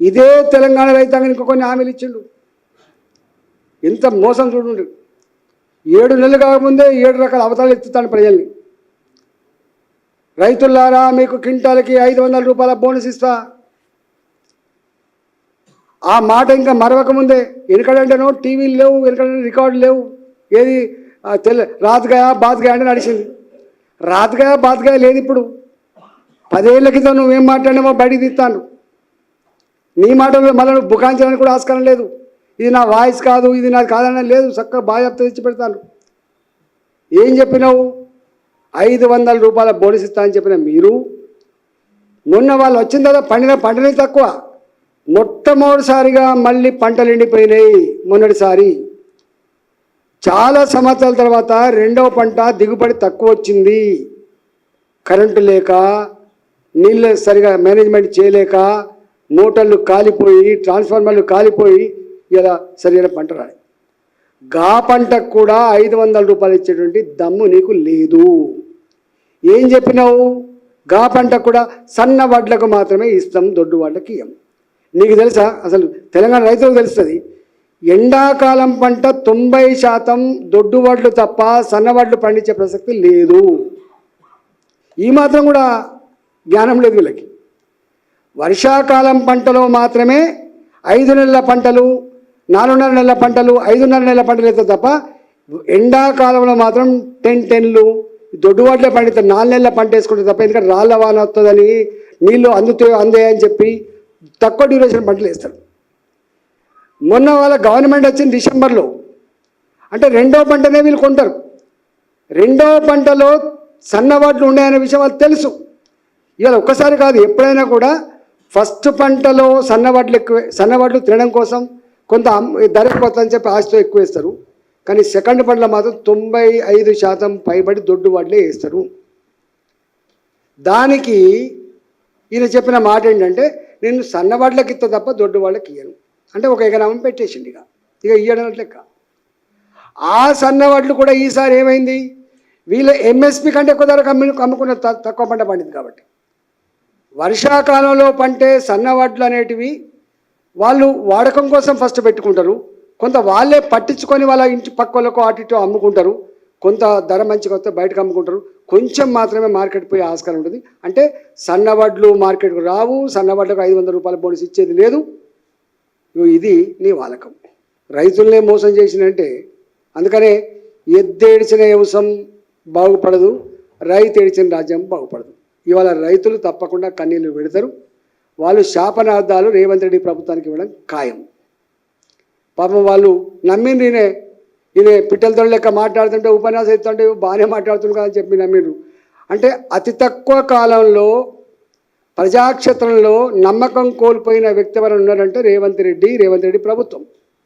ఇదే తెలంగాణ రైతాంగం ఇంకా కొన్ని హామీలు ఇచ్చిండు. ఎంత మోసం చూడండి. ఏడు నెలలు కాకముందే ఏడు రకాల అవతారాలు ఎత్తుతాను ప్రజల్ని. రైతులారా మీకు క్వింటాలకి ఐదు వందల రూపాయల బోనస్ ఇస్తా. ఆ మాట ఇంకా మరవకముందే వెనకడంటేనో టీవీలు లేవు వెనకడంటే రికార్డులు లేవు. ఏది ఆ తెల్ల రాతగాయ బాతగాయ అంటే నడిచింది. రాతగాయ బాతగాయ లేదు ఇప్పుడు పదేళ్ళ క్రితం నువ్వేం మాట్లాడినామో బయటికి తీస్తాను నీ మాటలు మళ్ళీ బుకాయించడానికి కూడా ఆస్కారం లేదు. ఇది నా వాయిస్ కాదు ఇది నాది కాదన్న లేదు. చక్కగా బాగా తెచ్చి పెడతాను ఏం చెప్పినావు? ఐదు వందల రూపాయల బోనస్ ఇస్తా అని చెప్పిన మీరు. మొన్న వాళ్ళు వచ్చిన తర్వాత పండిన పంటనే తక్కువ. మొట్టమొదటిసారిగా మళ్ళీ పంటలు ఎండిపోయినాయి మొన్నటిసారి. చాలా సంవత్సరాల తర్వాత రెండవ పంట దిగుబడి తక్కువ వచ్చింది. కరెంటు లేక నీళ్ళు సరిగా మేనేజ్మెంట్ చేయలేక మోటార్లు కాలిపోయి ట్రాన్స్ఫార్మర్లు కాలిపోయి ఇలా సరైన పంట రాలి. గా పంటకు కూడా ఐదు వందల రూపాయలు ఇచ్చేటువంటి దమ్ము నీకు లేదు. ఏం చెప్పినావు? గా పంటకు కూడా సన్న వడ్లకు మాత్రమే ఇస్తాం దొడ్డు వడ్లకి ఇయ్యం. నీకు తెలుసా? అసలు తెలంగాణ రైతులకు తెలుస్తుంది. ఎండాకాలం పంట తొంభై శాతం దొడ్డు వడ్లు తప్ప సన్న వడ్లు పండించే ప్రసక్తి లేదు. ఈ మాత్రం కూడా జ్ఞానం లేదు వీళ్ళకి. వర్షాకాలం పంటలో మాత్రమే ఐదు నెలల పంటలు నాలుగున్నర నెలల పంటలు ఐదున్నర నెలల పంటలు అయితే తప్ప ఎండాకాలంలో మాత్రం టెన్ టెన్లు దొడ్డువాట్లే పండితే నాలుగు నెలల పంట వేసుకుంటే తప్ప ఎందుకంటే రాళ్ళ వాన వస్తుందని నీళ్ళు అందుతాయో అందాయని చెప్పి తక్కువ డ్యూరేషన్ పంటలు వేస్తారు. మొన్న వాళ్ళ గవర్నమెంట్ వచ్చింది డిసెంబర్లో అంటే రెండో పంటనే వీళ్ళు కొంటారు. రెండో పంటలో సన్నవాట్లు ఉన్నాయనే విషయం వాళ్ళకి తెలుసు. ఇవాళ ఒక్కసారి కాదు ఎప్పుడైనా కూడా ఫస్ట్ పంటలో సన్నవాట్లు ఎక్కువ సన్నవడ్లు తినడం కోసం కొంత ధర పోతుందని చెప్పి ఆశతో ఎక్కువ వేస్తారు. కానీ సెకండ్ పంటలో మాత్రం తొంభై ఐదు శాతం పైబడి దొడ్డు వాటిలే వేస్తారు. దానికి ఈయన చెప్పిన మాట ఏంటంటే నేను సన్నవాళ్ళకి ఇస్తా తప్ప దొడ్డు వాళ్ళకి ఇయ్యను. అంటే ఒక ఎకరామం పెట్టేసింది ఇక. ఇక ఇయ్యడం లెక్క. ఆ సన్నవాళ్ళు కూడా ఈసారి ఏమైంది? వీళ్ళ ఎంఎస్పి కంటే ఎక్కువ ధరకు అమ్మి అమ్ముకున్న తక్కువ పంట పండింది కాబట్టి. వర్షాకాలంలో పంటే సన్నవడ్లు అనేటివి వాళ్ళు వాడకం కోసం ఫస్ట్ పెట్టుకుంటారు. కొంత వాళ్ళే పట్టించుకొని వాళ్ళ ఇంటి పక్కలకు అటు ఇటు అమ్ముకుంటారు. కొంత ధర మంచిగా వస్తే బయటకు అమ్ముకుంటారు. కొంచెం మాత్రమే మార్కెట్ పోయే ఆస్కారం ఉంటుంది. అంటే సన్నవడ్లు మార్కెట్కు రావు. సన్నవడ్లకు ఐదు వందల రూపాయల బోనస్ ఇచ్చేది లేదు. ఇది నీ వాలకం. రైతులనే మోసం చేసినంటే అందుకనే ఎద్దేడిచిన వ్యవసాయం బాగుపడదు. రైతు ఏడిచిన రాజ్యం బాగుపడదు. ఇవాళ రైతులు తప్పకుండా కన్నీళ్ళు పెడతారు. వాళ్ళు శాపనార్థాలు రేవంత్ రెడ్డి ప్రభుత్వానికి ఇవ్వడం ఖాయం. పాపం వాళ్ళు నమ్మిండ్రు ఈయనే. ఈయన పిట్టలతో లెక్క మాట్లాడుతుంటే ఉపన్యాసం ఇస్తుంటే బాగానే మాట్లాడుతున్నారు అని చెప్పి నమ్మిండ్రు. అంటే అతి తక్కువ కాలంలో ప్రజాక్షేత్రంలో నమ్మకం కోల్పోయిన వ్యక్తి ఎవరైనా ఉన్నారంటే రేవంత్ రెడ్డి రేవంత్ రెడ్డి ప్రభుత్వం.